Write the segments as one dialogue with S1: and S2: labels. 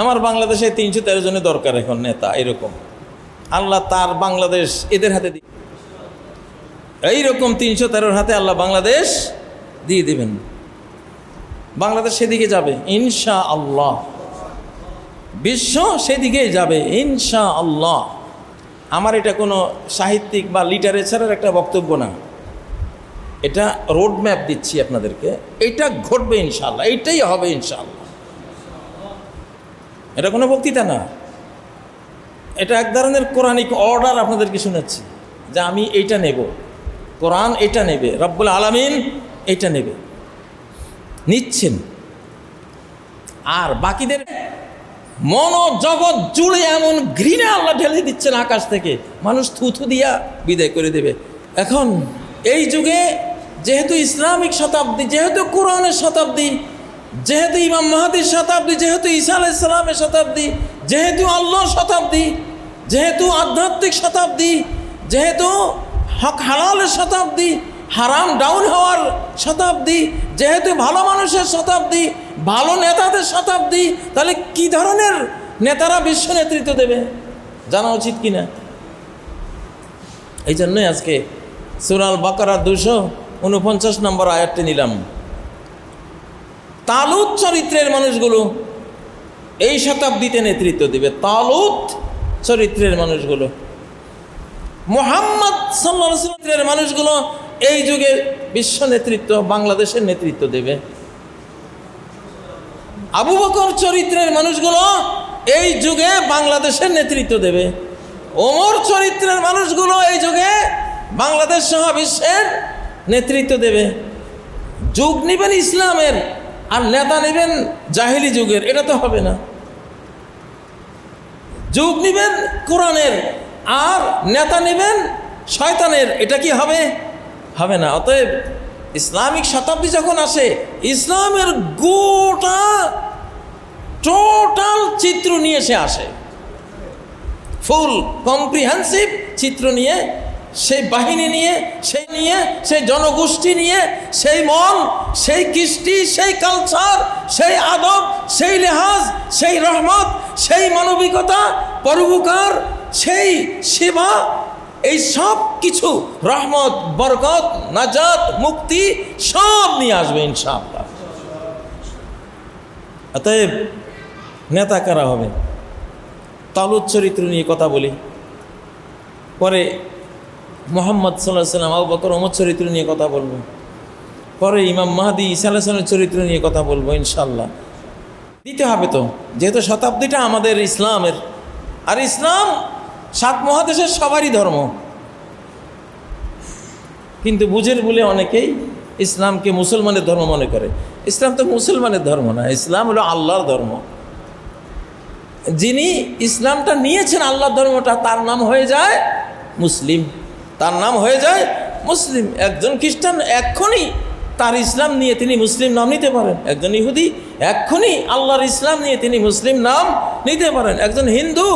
S1: আমার বাংলাদেশে তিনশো তেরো জনের দরকার এখন নেতা, এরকম। আল্লাহ তার বাংলাদেশ এদের হাতে দি এইরকম তিনশো তেরোর হাতে আল্লাহ বাংলাদেশ দিয়ে দেবেন। বাংলাদেশ সেদিকে যাবে ইনশা আল্লাহ বিশ্ব সেদিকেই যাবে ইনশা আল্লাহ আমার এটা কোনো সাহিত্যিক বা লিটারেচারের একটা বক্তব্য না। এটা রোড ম্যাপ দিচ্ছি আপনাদেরকে। এটা ঘটবে ইনশাল্লাহ এইটাই হবে ইনশাল্লাহ এটা কোনো বক্তৃতা না। এটা এক ধরনের কোরআনিক অর্ডার আপনাদেরকে শোনাচ্ছি যে আমি এইটা নেব। কোরআন এটা নেবে, রব্বুল আলামিন এটা নেবে। নিচ্ছেন। আর বাকিদের মনোজগৎ জুড়ে এমন ঘৃণা আল্লাহ ঢেলে দিচ্ছেন আকাশ থেকে। মানুষ থুথু দিয়া বিদায় করে দেবে। এখন এই যুগে যেহেতু ইসলামিক শতাব্দী, যেহেতু কোরআনের শতাব্দী যেহেতু ইমাম মাহাদির শতাব্দী, যেহেতু ঈসা আলাহ ইসলামের শতাব্দী, যেহেতু আল্লাহর শতাব্দী, যেহেতু আধ্যাত্মিক শতাব্দী, যেহেতু হক হালালের শতাব্দী, হারাম ডাউন হওয়ার শতাব্দী, যেহেতু ভালো মানুষের শতাব্দী, ভালো নেতাদের শতাব্দী, তাহলে কি ধরনের নেতারা বিশ্ব নেতৃত্ব দেবে? জানা উচিত কি না এই জন্যই আজকে সুরাল বাকারা দুশো উনপঞ্চাশ নম্বর আয়াতটি নিলাম। তালুত চরিত্রের মানুষগুলো এই শতাব্দীতে নেতৃত্ব দেবে। তালুত চরিত্রের মানুষগুলো। মোহাম্মদ সাল্লা চরিত্রের মানুষগুলো এই যুগে বিশ্ব নেতৃত্ব, বাংলাদেশের নেতৃত্ব দেবে। আবু বকর চরিত্রের মানুষগুলো এই যুগে বাংলাদেশের নেতৃত্ব দেবে। ওমর চরিত্রের মানুষগুলো এই যুগে বাংলাদেশ সহ বিশ্বের নেতৃত্ব দেবে। যুগ নেবেন ইসলামের আর নেতা নেবেন জাহিলি যুগের, এটা তো হবে না। যুগ নেবেন কোরআনের, আর নেতা নেবেন শয়তানের, এটা কি হবে? হবে না। অতএব ইসলামিক শতাব্দী যখন আসে, ইসলামের গোটা, টোটাল চিত্র নিয়ে সে আসে। ফুল কম্প্রিহেন্সিভ চিত্র নিয়ে সেই বাহিনী নিয়ে, সেই নিয়ে, সেই জনগোষ্ঠী নিয়ে, সেই মন, সেই কৃষ্টি, সেই কালচার সেই আদব, সেই লেহাজ, সেই রহমত, সেই মানবিকতা, পরোপকার, সেই সেবা, এই সব কিছু রহমত, বরকত, নাজাত, মুক্তি সব নিয়ে আসবে ইনশাআল্লাহ। অতএব নেতা কারা হবে তালুদ চরিত্র নিয়ে কথা বলি। পরে মোহাম্মদ সাল্লাহ সাল্লাম আবু বকর ওমর চরিত্র নিয়ে কথা বলব পরে ইমাম মাহাদি ইসা আলাহিসামের চরিত্র নিয়ে কথা বলব ইনশাল্লাহ দিতে হবে তো, যেহেতু শতাব্দীটা আমাদের ইসলামের। আর ইসলাম সাত মহাদেশের সবারই ধর্ম। কিন্তু বুঝের বলে অনেকেই ইসলামকে মুসলমানের ধর্ম মনে করে। ইসলাম তো মুসলমানের ধর্ম না, ইসলাম হলো আল্লাহর ধর্ম। যিনি ইসলামটা নিয়েছেন আল্লাহর ধর্মটা, তার নাম হয়ে যায় মুসলিম। তার নাম হয়ে যায় মুসলিম। একজন খ্রিস্টান এক্ষুনি তার ইসলাম নিয়ে তিনি মুসলিম নাম নিতে পারেন। একজন ইহুদি এক্ষুনি আল্লাহর ইসলাম নিয়ে তিনি মুসলিম নাম নিতে পারেন। একজন হিন্দু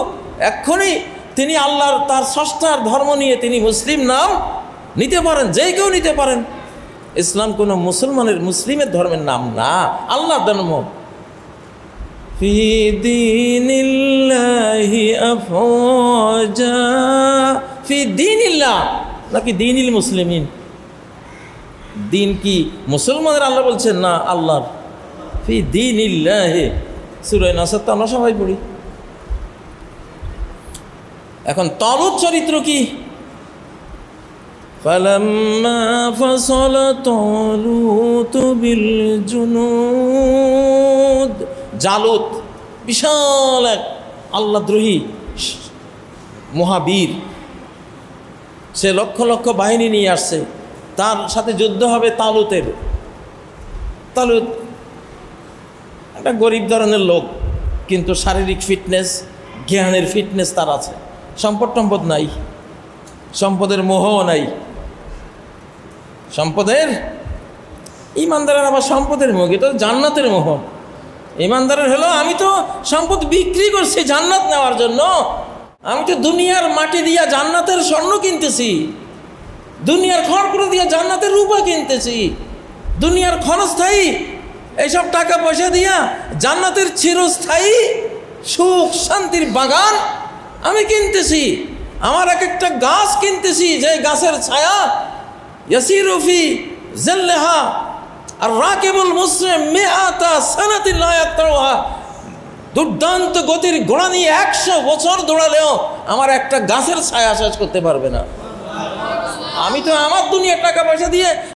S1: এক্ষুনি তিনি আল্লাহর তার ষষ্ঠার ধর্ম নিয়ে তিনি মুসলিম নাম নিতে পারেন, যে কেউ নিতে পারেন। ইসলাম কোনো মুসলমানের, মুসলিমের ধর্মের নাম না আল্লাহ ধর্ম। ফি আফজা ফিদিন أفواجا في دين الله নাকি দিনিল মুসলিমিন দিন কি মুসলমানের আল্লাহ বলছেন না আল্লাহর ফি দিন ইল্লাহে সুরাই নাসার তো আমরা সবাই পড়ি এখন তলুত চরিত্র কি فلما فصل طالوت بالجنود জালুত বিশাল এক আল্লাদ্রোহী মহাবীর সে লক্ষ লক্ষ বাহিনী নিয়ে আসছে। তার সাথে যুদ্ধ হবে তালুতের। তালুত একটা গরিব ধরনের লোক, কিন্তু শারীরিক ফিটনেস, জ্ঞানের ফিটনেস তার আছে। সম্পদ টম্পদ নাই। সম্পদের মোহও নাই। সম্পদের? ইমানদারের আবার সম্পদের মোহ? এটা জান্নাতের মোহ। ইমানদারের হলো, আমি তো সম্পদ বিক্রি করছি জান্নাত নেওয়ার জন্য। আমি তো দুনিয়ার মাটি দিয়া জান্নাতের স্বর্ণ কিনতেছি। দুনিয়ার খড়কুড়ো দিয়া জান্নাতের রূপা কিনতেছি। দুনিয়ার ক্ষণস্থায়ী এইসব টাকা পয়সা দিয়া জান্নাতের চিরস্থায়ী সুখ শান্তির বাগান আমি কিনতেছি। আমার এক একটা গাছ কিনতেছি, যে গাছের ছায়া ইয়াসিরুফি জেল্লেহা আর রা রাকেবুল মুসলিম মেআতা সানাতিল্লাহ দুর্দান্ত গতির ঘোড়া নিয়ে একশো বছর দৌড়ালেও আমার একটা গাছের ছায়া শেষ করতে পারবে না। আমি তো আমার দুনিয়ার টাকা পয়সা দিয়ে